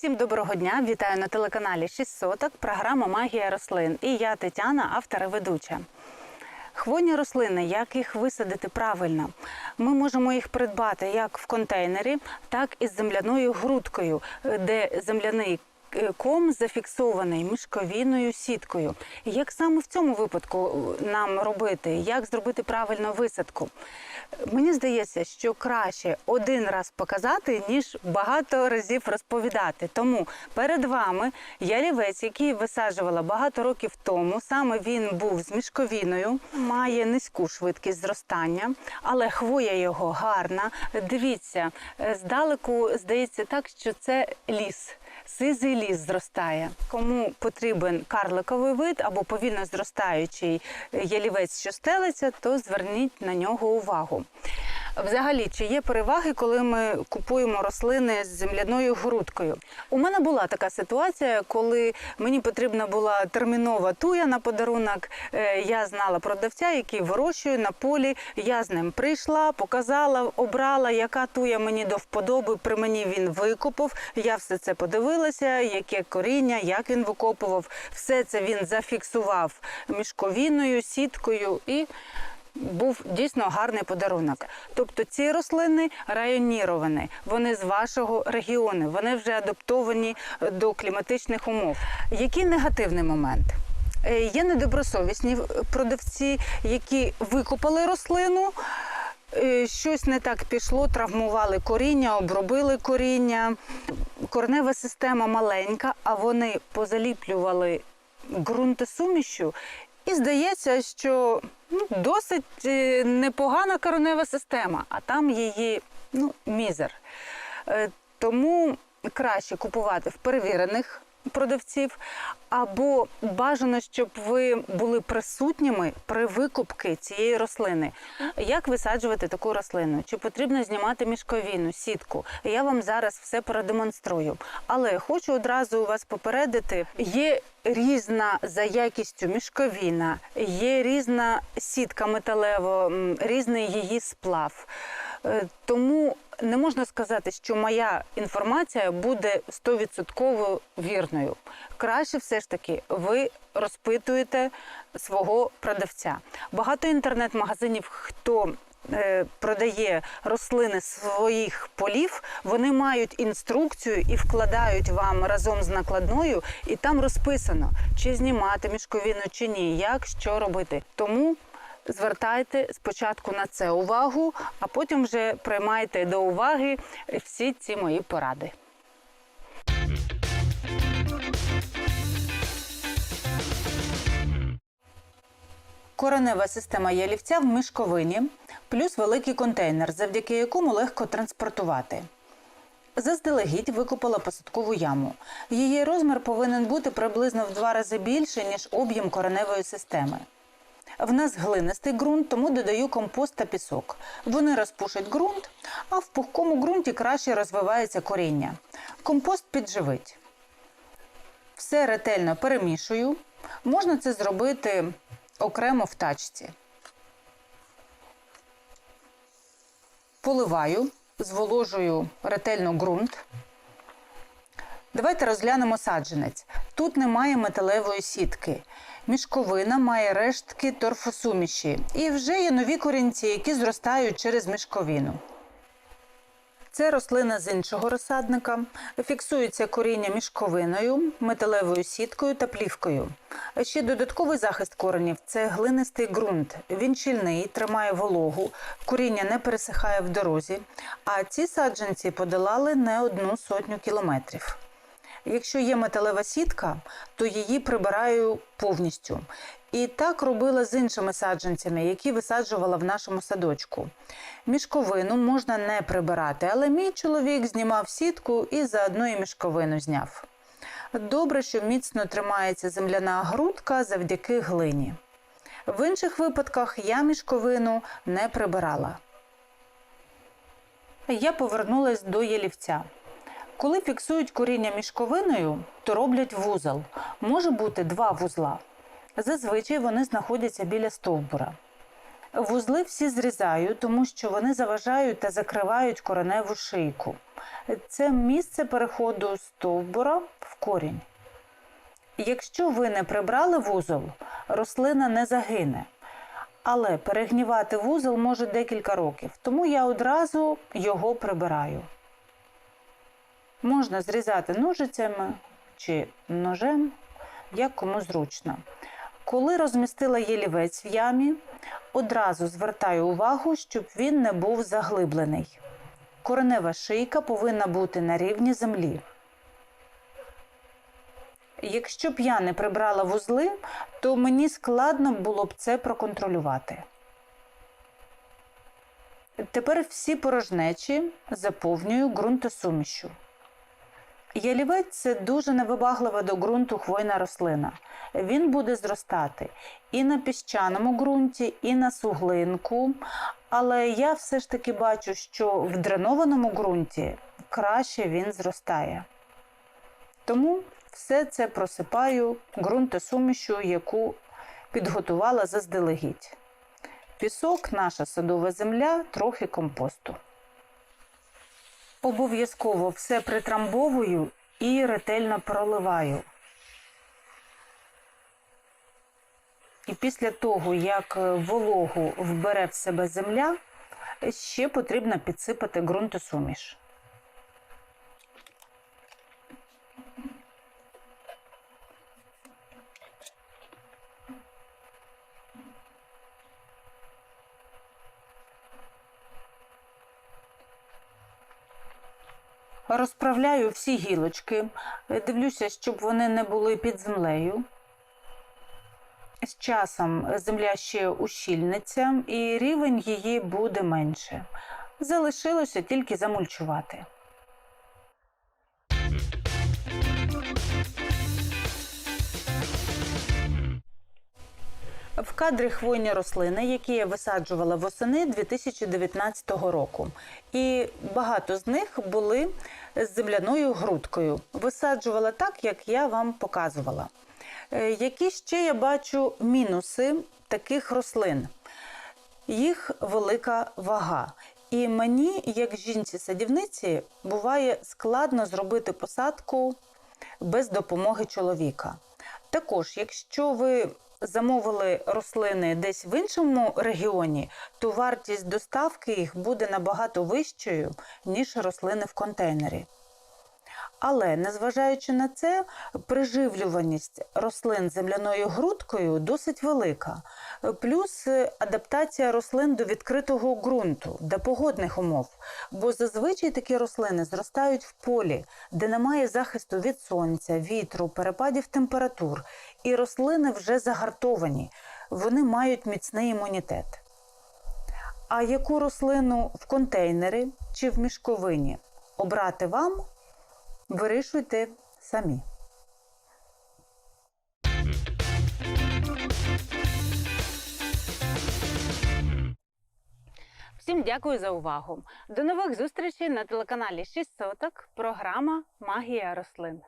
Всім доброго дня! Вітаю на телеканалі 6 соток. Програма Магія рослин. І я Тетяна, автор і ведуча. Хвойні рослини, як їх висадити правильно? Ми можемо їх придбати як в контейнері, так і з земляною грудкою, де земляний е, ком зафіксований мішковіною сіткою. Як саме в цьому випадку нам робити? Як зробити правильну висадку? Мені здається, що краще один раз показати, ніж багато разів розповідати. Тому перед вами ялівець, який висаджувала багато років тому. Саме він був з мішковіною, має низьку швидкість зростання, але хвоя його гарна. Дивіться, здалеку здається так, що це ліс. Сизий ліс зростає. Кому потрібен карликовий вид або повільно зростаючий ялівець, що стелиться, то зверніть на нього увагу. Взагалі, чи є переваги, коли ми купуємо рослини з земляною грудкою? У мене була така ситуація, коли мені потрібна була термінова туя на подарунок. Е, Я знала продавця, який вирощує на полі. Я з ним прийшла, показала, обрала, яка туя мені до вподоби. При мені він викопав. Я все це подивилася, яке коріння, як він викопував. Все це він зафіксував мішковіною, сіткою і був дійсно гарний подарунок. Тобто ці рослини районіровані, вони з вашого регіону, вони вже адаптовані до кліматичних умов. Який негативний момент? Е, Є недобросовісні продавці, які викопали рослину. е, Щось не так пішло, травмували коріння, обробили коріння. Коренева система маленька, а вони позаліплювали ґрунтосумішю. І здається, що досить е, непогана коронева система, а там її ну, мізер. Е, Тому краще купувати в перевірених продавців, або бажано, щоб ви були присутніми при викупці цієї рослини. Як висаджувати таку рослину? Чи потрібно знімати мішковіну, сітку? Я вам зараз все продемонструю. Але хочу одразу вас попередити: є різна за якістю мішковіна, є різна сітка металева, м, різний її сплав. Е, Тому не можна сказати, що моя інформація буде 100% вірною. Краще все ж таки ви розпитуєте свого продавця. Багато інтернет-магазинів, хто е, продає рослини своїх полів, вони мають інструкцію і вкладають вам разом з накладною, і там розписано, чи знімати мішковину, чи ні, як що робити. Тому звертайте спочатку на це увагу, а потім вже приймайте до уваги всі ці мої поради. Коренева система ялівця в мішковині, плюс великий контейнер, завдяки якому легко транспортувати. Заздалегідь викопала посадкову яму. Її розмір повинен бути приблизно в два рази більше, ніж об'єм кореневої системи. В нас глинистий ґрунт, тому додаю компост та пісок. Вони розпушать ґрунт, а в пухкому ґрунті краще розвивається коріння. Компост підживить. Все ретельно перемішую. Можна це зробити окремо в тачці. Поливаю, зволожую ретельно ґрунт. Давайте розглянемо саджанець. Тут немає металевої сітки. Мішковина має рештки торфосуміші. І вже є нові корінці, які зростають через мішковину. Це рослина з іншого розсадника. Фіксується коріння мішковиною, металевою сіткою та плівкою. Ще додатковий захист коренів це глинистий ґрунт. Він щільний, тримає вологу, коріння не пересихає в дорозі, а ці саджанці подолали не одну сотню кілометрів. Якщо є металева сітка, то її прибираю повністю. І так робила з іншими саджанцями, які висаджувала в нашому садочку. Мішковину можна не прибирати, але мій чоловік знімав сітку і заодно і мішковину зняв. Добре, що міцно тримається земляна грудка завдяки глині. В інших випадках я мішковину не прибирала. Я повернулась до ялівця. Коли фіксують коріння мішковиною, то роблять вузол. Може бути два вузла. Зазвичай вони знаходяться біля стовбура. Вузли всі зрізаю, тому що вони заважають та закривають кореневу шийку. Це місце переходу стовбура в корінь. Якщо ви не прибрали вузол, рослина не загине. Але перегнівати вузол може декілька років, тому я одразу його прибираю. Можна зрізати ножицями чи ножем, як кому зручно. Коли розмістила ялівець в ямі, одразу звертаю увагу, щоб він не був заглиблений. Коренева шийка повинна бути на рівні землі. Якщо б я не прибрала вузли, то мені складно було б це проконтролювати. Тепер всі порожнечі заповнюю ґрунтосумішю. Ялівець це дуже невибаглива до ґрунту хвойна рослина. Він буде зростати і на піщаному ґрунті, і на суглинку. Але я все ж таки бачу, що в дренованому ґрунті краще він зростає. Тому все це просипаю ґрунтосумішю, яку підготувала заздалегідь. Пісок, наша садова земля, трохи компосту. Обов'язково все притрамбовую і ретельно проливаю. І після того, як вологу вбере в себе земля, ще потрібно підсипати ґрунтосуміш. Розправляю всі гілочки, дивлюся, щоб вони не були під землею. З часом земля ще ущільниться і рівень її буде менше. Залишилося тільки замульчувати. В кадрі хвойні рослини, які я висаджувала восени 2019 року. І багато з них були з земляною грудкою. Висаджувала так, як я вам показувала. Е, Які ще я бачу мінуси таких рослин? Їх велика вага. І мені, як жінці-садівниці, буває складно зробити посадку без допомоги чоловіка. Також, якщо ви замовили рослини десь в іншому регіоні, то вартість доставки їх буде набагато вищою, ніж рослини в контейнері. Але незважаючи на це, приживлюваність рослин земляною грудкою досить велика. Плюс е, адаптація рослин до відкритого ґрунту, до погодних умов. Бо зазвичай такі рослини зростають в полі, де немає захисту від сонця, вітру, перепадів температур. І рослини вже загартовані, вони мають міцний імунітет. А яку рослину в контейнери чи в мішковині обрати вам, вирішуйте самі. Всім дякую за увагу. До нових зустрічей на телеканалі 6 соток. Програма Магія рослин.